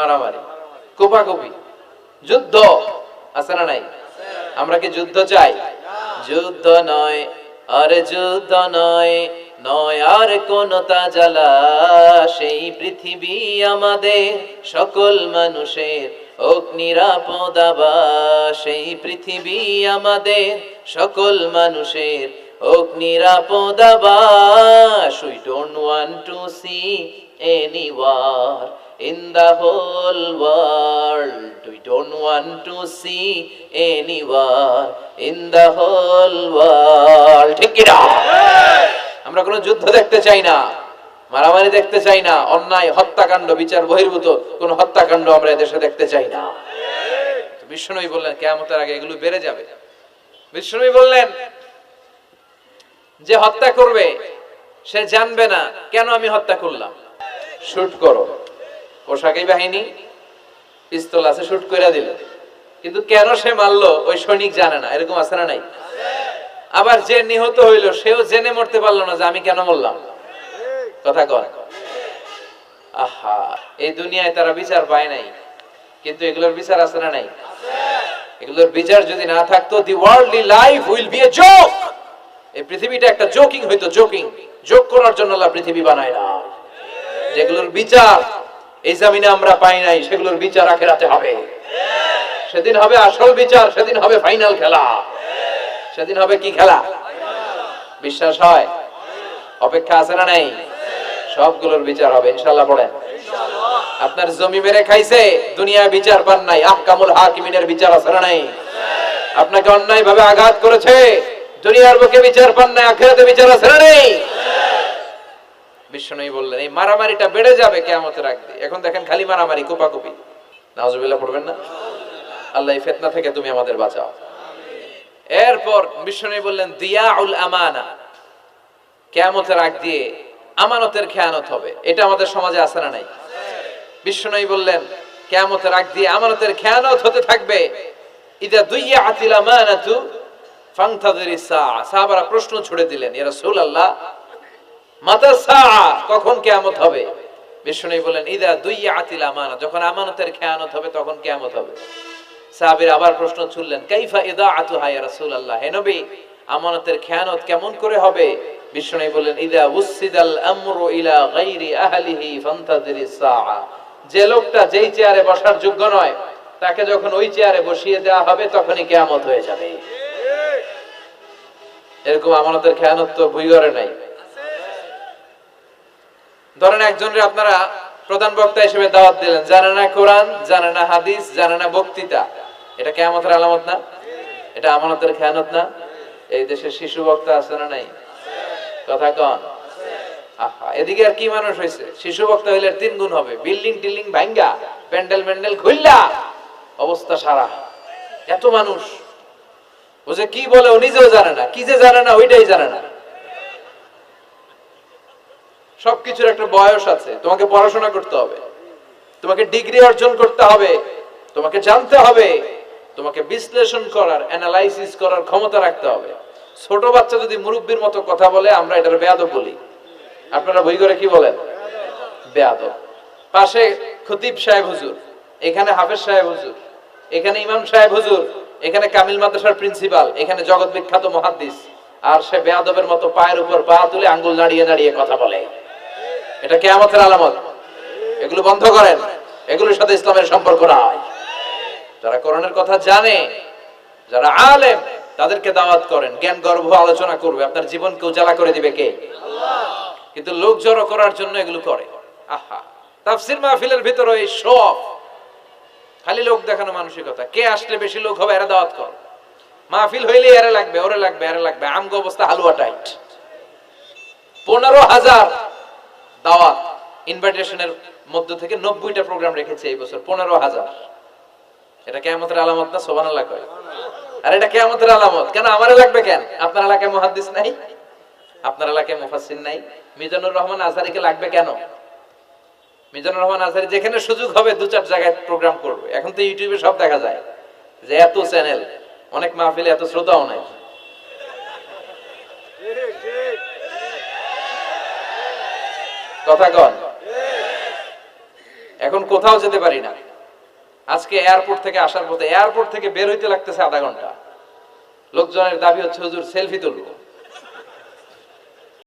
মারামারি, কোপাকুপি, যুদ্ধ আছে না নাই আমরা কি যুদ্ধ চাই যুদ্ধ নয়, আরে যুদ্ধ নয় নয় আর কোন সেই পৃথিবী আমাদের সকল মানুষের ওক নিরাপদ আবাস। সেই পৃথিবী আমাদের সকল মানুষের ওক নিরাপদ আবাস। We don't want to see any war in the whole world. We don't want to see any war in the whole world. ঠিক কি? আমরা কোনো যুদ্ধ দেখতে চাই না, মারামারি দেখতে চাই না, অন্যায়, হত্যাকাণ্ড, বিচার, বহির্ভূত, কোন হত্যাকাণ্ড আমরা এদেশে দেখতে চাই না বিশ্বনবী বললেন, কেয়ামতের আগে এগুলো বেড়ে যাবে বিশ্বনবী বললেন, যে হত্যা করবে, সে জানবে না কেন আমি হত্যা করলাম শুট করো পোশাকি বাহিনী পিস্তল আছে, শুট করে দিল। কিন্তু কেন সে মারলো, ওই সৈনিক জানে না, এরকম আছে না নাই? আবার যে নিহত হইল, সেও জেনে মরতে পারল না যে আমি কেন মরলাম। কথা কন। আহা, এই দুনিয়ায় তারা বিচার পায় নাই। কিন্তু এগুলোর বিচার আছে না নাই? এগুলোর বিচার যদি না থাকতো the worldly life will be a joke এই পৃথিবীটা একটা জোকিং হইতো জোকিং জোক করার জন্য আল্লাহ পৃথিবী বানায় না যেগুলোর বিচার এই জামিনে আমরা পাই নাই, সেগুলোর বিচার আখেরাতে হবে। সেদিন হবে আসল বিচার, সেদিন হবে ফাইনাল খেলা। সেদিন হবে কি খেলা? বিশ্বাস হয়? অপেক্ষা আছে না নাই? সবগুলোর বিচার হবে ইনশাল্লাহ পড়েন। আপনার জমি মেরে খাইছে দুনিয়া বিচার পান নাই, আহকামুল হাকিমিনের বিচার আছে না নাই? আপনাকে অন্যায় ভাবে আঘাত করেছে, দুনিয়ার বুকে বিচার পান নাই, আখেরাতে বিচার আছে না নেই? বিষ্ণু বললেন, এই মারামারিটা বেড়ে যাবে কেমতে রাখবে এখন দেখেন খালি মারামারি, কোপাকুপি। নাজুবিল্লাহ পড়বেন না? আল্লাহ ফেতনা থেকে তুমি আমাদের বাঁচাও। এরপর বিষ্ণু বললেন, দিয়াউল আমানা, কেয়ামতের আগ দিয়ে আমানতের খেয়ানত হবে। এটা আমাদের সমাজে আছে না নাই? বিষ্ণু বললেন, কেয়ামতের আগ দিয়ে আমানতের খেয়ানত হতে থাকবে। ইদা দুইয়া আতিল আমানাতু ফাংতাদির সাহাবারা প্রশ্ন ছুড়ে দিলেন, ইয়া আল্লাহ মাতা সাআ কখন কিয়ামত হবে? বিষ্ণু বললেন ইদা দুইয়া আতিল আমানা যখন আমানতের খেয়ানত হবে, তখন কিয়ামত হবে। সাহাবীর আবার প্রশ্ন ছুড়লেন, কাইফা ইদা আতুহা ইয়া রাসূলুল্লাহ? হে নবী, আমানতের খেয়ানত কেমন করে হবে? বিষ্ণু বললেন, ইদা উসিদাল আমরু ইলা গায়রি আহলিহি সাআ। যে লোকটা যেই চেয়ারে বসার যোগ্য নয়, তাকে যখন ওই চেয়ারে বসিয়ে দেওয়া হবে, তখনই কেয়ামত হয়ে যাবে। এরকম আমানতের খেয়ানত তো ভুই করে নাই। ধরেন একজনের আপনারা প্রধান বক্তা হিসেবে দাওয়াত দিলেন, জানে না কোরআন, জানে না হাদিস, জানে না বক্তৃতা, এটা কেয়ামতের আলামত না? এটা আমানতের খেয়ানত না? এই দেশের শিশু বক্তা আছে না নাই? কথা কন। আহা, এদিকে আর কি মানুষ হয়েছে শিশু বক্তা হইলে তিন গুণ হবে, বিল্ডিং টিল্ডিং ভাঙ্গা, প্যান্ডেল ম্যান্ডেল খুললা অবস্থা সারা। এত মানুষ। ও যে কি বলে ও নিজেও জানে না, কি যে জানে না, ওইটাই জানে না। সবকিছুর একটা বয়স আছে, তোমাকে পড়াশোনা করতে হবে, তোমাকে ডিগ্রি অর্জন করতে হবে, তোমাকে জানতে হবে, তোমাকে বিশ্লেষণ করার অ্যানালাইসিস করার ক্ষমতা রাখতে হবে। ছোট বাচ্চা যদি মুরব্বীর মতো কথা বলে, আমরা এটার বেয়াদব বলি। আপনারা বই করে কি বলেন? বেয়াদব। পাশে খতিব সাহেব হুজুর, এখানে হাফেজ সাহেব হুজুর, এখানে ইমাম সাহেব হুজুর, এখানে কামিল মাদ্রাসার প্রিন্সিপাল, এখানে জগৎ বিখ্যাত মহাদ্দিস আর সে বেয়াদবের মতো পায়ের উপর পা তুলে আঙ্গুল দাঁড়িয়ে দাঁড়িয়ে কথা বলে। এটা কেয়ামতের আলামত। এগুলো বন্ধ করেন। এগুলোর সাথে ইসলামের সম্পর্ক নাই। যারা কোরআনের কথা জানে, যারা আলেম, তাদেরকে দাওয়াত করেন। জ্ঞান গর্ভ আলোচনা করবে। আপনার জীবনকে উজালা করে দিবে কে? কিন্তু লোক জড়ো করার জন্য এগুলো করে। আহা! তাফসির মাহফিলের ভিতরে এই শো খালি লোক দেখানো মানসিকতা। কে আসলে বেশি লোক হবে, এরা দাওয়াত কর। মাহফিল হইলে এরা লাগবে, ওরে লাগবে, এরা লাগবে। আমগো অবস্থা হালুয়া টাইট। পনেরো হাজার দাওয়াত ইনভাইটেশনের মধ্য থেকে নব্বইটা প্রোগ্রাম রেখেছে এই বছর, পনেরো হাজার। এটা কেমতের আলামত না? সোবান আল্লাহ কয়। আর এটা কেমতের আলামত। কেন আমারে লাগবে কেন? আপনার এলাকায় মহাদ্দিস নাই? আপনার এলাকায় মুফাসসির নাই? মিজানুর রহমান আজহারিকে লাগবে কেন? মিজানুর রহমান আজহারি যেখানে সুযোগ হবে, দু চার জায়গায় প্রোগ্রাম করবে। এখন তো ইউটিউবে সব দেখা যায় যে এত চ্যানেল অনেক মাহফিলে এত শ্রোতাও নাই। কথা কন। এখন কোথাও যেতে পারি না। আজকে এয়ারপোর্ট থেকে আসার পথে এয়ারপোর্ট থেকে বের হইতে লাগতেছে আধা ঘণ্টা। লোকজনের দাবি হচ্ছে, হুজুর সেলফি তুলবো।